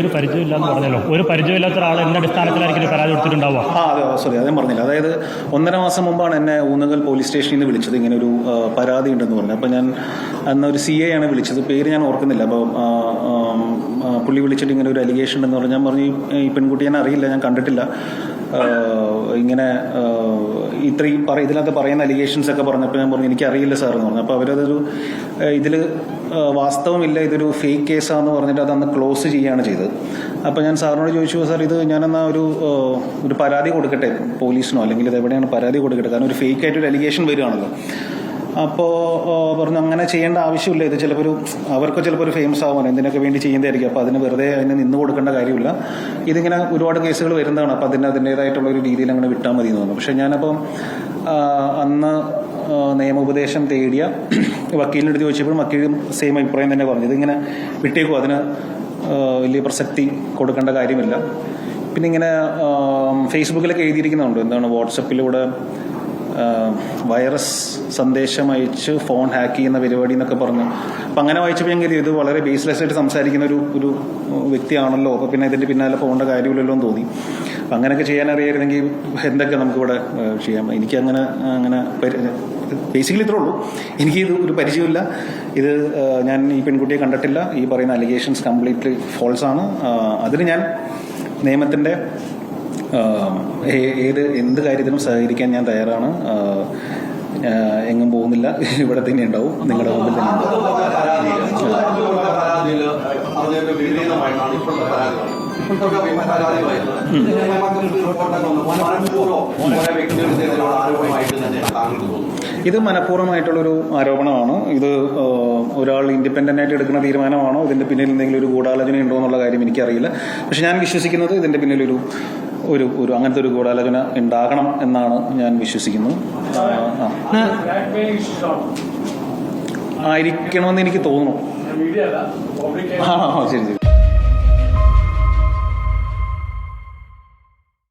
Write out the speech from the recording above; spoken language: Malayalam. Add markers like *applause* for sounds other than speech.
ഒരു പരിചയമില്ല എന്ന് പറഞ്ഞല്ലോ. ഒരു പരിചയമില്ലാത്ത ഒരാൾ എന്ന അടിസ്ഥാനത്തിലായിരിക്കും പരാതി കൊടുത്തിട്ടുണ്ടാവുക. ആ അതെ സോറി അതേ പറഞ്ഞില്ല. അതായത് ഒന്നര മാസം മുമ്പാണ് എന്നെ ഊന്നുകൽ പോലീസ് സ്റ്റേഷനിൽ നിന്ന് വിളിച്ചത്. ഇങ്ങനെ ഒരു പരാതി ഉണ്ടെന്ന് പറഞ്ഞു. അപ്പോൾ ഞാൻ അന്ന് ഒരു സി എ ആണ് വിളിച്ചത്. പേര് ഞാൻ ഓർക്കുന്നില്ല. അപ്പോൾ പുള്ളി വിളിച്ചിട്ട് ഇങ്ങനെ ഒരു അലിഗേഷൻ ഉണ്ടെന്ന് പറഞ്ഞു ഞാൻ പറഞ്ഞു "ഈ- പെൺകുട്ടി ഞാൻ അറിയില്ല ഞാൻ കണ്ടിട്ടില്ല. ഇങ്ങനെ ഇത്രയും പറ ഇതിനകത്ത് പറയുന്ന അലിഗേഷൻസ് ഒക്കെ പറഞ്ഞപ്പോൾ ഞാൻ പറഞ്ഞു എനിക്കറിയില്ല സാർ എന്ന് പറഞ്ഞു. അപ്പോൾ അവരതൊരു ഇതിൽ വാസ്തവമില്ല ഇതൊരു ഫേക്ക് കേസാന്ന് പറഞ്ഞിട്ട് അതന്ന് ക്ലോസ് ചെയ്യുകയാണ് ചെയ്തത്. അപ്പോൾ ഞാൻ സാറിനോട് ചോദിച്ചു സാർ ഇത് ഞാനെന്നാ ഒരു ഒരു പരാതി കൊടുക്കട്ടെ? പോലീസിനോ? അല്ലെങ്കിൽ ഇത് എവിടെയാണ് പരാതി കൊടുക്കട്ടെ? കാരണം ഒരു ഫേക്ക് ആയിട്ട് ഒരു അലിഗേഷൻ വരികയാണല്ലോ. അപ്പോൾ പറഞ്ഞു അങ്ങനെ ചെയ്യേണ്ട ആവശ്യമില്ല. ഇത് ചിലപ്പോൾ ഒരു അവർക്ക് ചിലപ്പോൾ ഒരു ഫേമസ് ആവാൻ എന്തിനൊക്കെ വേണ്ടി ചെയ്യുന്നതായിരിക്കും. അപ്പോൾ അതിന് വെറുതെ അതിന് നിന്ന് കൊടുക്കേണ്ട കാര്യമില്ല. ഇതിങ്ങനെ ഒരുപാട് കേസുകൾ വരുന്നതാണ്. അപ്പോൾ അതിന് അതിന്റേതായിട്ടുള്ള ഒരു രീതിയിൽ അങ്ങനെ വിട്ടാൽ മതി എന്ന് തോന്നുന്നു. പക്ഷേ ഞാനപ്പം അന്ന് നിയമോപദേശം തേടിയ വക്കീലിനടുത്ത് ചോദിച്ചപ്പോഴും വക്കീലും സെയിം അഭിപ്രായം തന്നെ പറഞ്ഞു. ഇതിങ്ങനെ വിട്ടേക്കും. അതിന് വലിയ പ്രസക്തി കൊടുക്കേണ്ട കാര്യമില്ല. പിന്നെ ഇങ്ങനെ ഫേസ്ബുക്കിലൊക്കെ എഴുതിയിരിക്കുന്നുണ്ട്? എന്താണ് വാട്സപ്പിലൂടെ വൈറസ് സന്ദേശം അയച്ച് ഫോൺ ഹാക്ക് ചെയ്യുന്ന പരിപാടി എന്നൊക്കെ പറഞ്ഞു. അപ്പം അങ്ങനെ വായിച്ചപ്പോൾ ഞാൻ ഇത് വളരെ ബേസ്ലെസ് ആയിട്ട് സംസാരിക്കുന്ന ഒരു ഒരു വ്യക്തിയാണല്ലോ. അപ്പോൾ പിന്നെ ഇതിന്റെ പിന്നാലെ പോകേണ്ട കാര്യമില്ലല്ലോ എന്ന് തോന്നി. അപ്പം അങ്ങനെയൊക്കെ ചെയ്യാൻ അറിയായിരുന്നെങ്കിൽ എന്തൊക്കെ നമുക്കിവിടെ ചെയ്യാം. എനിക്ക് അങ്ങനെ അങ്ങനെ ബേസിക്കലി ഇത്രേ ഉള്ളൂ. എനിക്ക് ഇത് ഒരു പരിചയമില്ല ഇത് ഞാൻ ഈ പെൺകുട്ടിയെ കണ്ടിട്ടില്ല. ഈ പറയുന്ന അലിഗേഷൻസ് കംപ്ലീറ്റ്ലി ഫോൾസ് ആണ്. അതിന് ഞാൻ നിയമത്തിന്റെ ഏത് എന്ത് കാര്യത്തിനും സഹകരിക്കാൻ ഞാൻ തയ്യാറാണ്. എങ്ങും പോകുന്നില്ല. *laughs* ഇവിടെ തന്നെ ഉണ്ടാവും. നിങ്ങളുടെ മുമ്പിൽ തന്നെ ഉണ്ടാവും. ഇത് മനഃപൂർവമായിട്ടുള്ളൊരു ആരോപണമാണ്. ഇത് ഒരാൾ ഇൻഡിപെൻഡന്റ് ആയിട്ട് എടുക്കുന്ന തീരുമാനമാണോ? ഇതിന്റെ പിന്നിൽ എന്തെങ്കിലും ഒരു ഗൂഢാലോചന ഉണ്ടോ എന്നുള്ള കാര്യം എനിക്കറിയില്ല. പക്ഷെ ഞാൻ വിശ്വസിക്കുന്നത് ഇതിന്റെ പിന്നിൽ ഒരു ഒരു അങ്ങനത്തെ ഒരു ഗൂഢാലോചന ഉണ്ടാകണം എന്നാണ് ഞാൻ വിശ്വസിക്കുന്നത്. ആയിരിക്കണമെന്ന് എനിക്ക് തോന്നുന്നു. ആ, ശരി ശരി.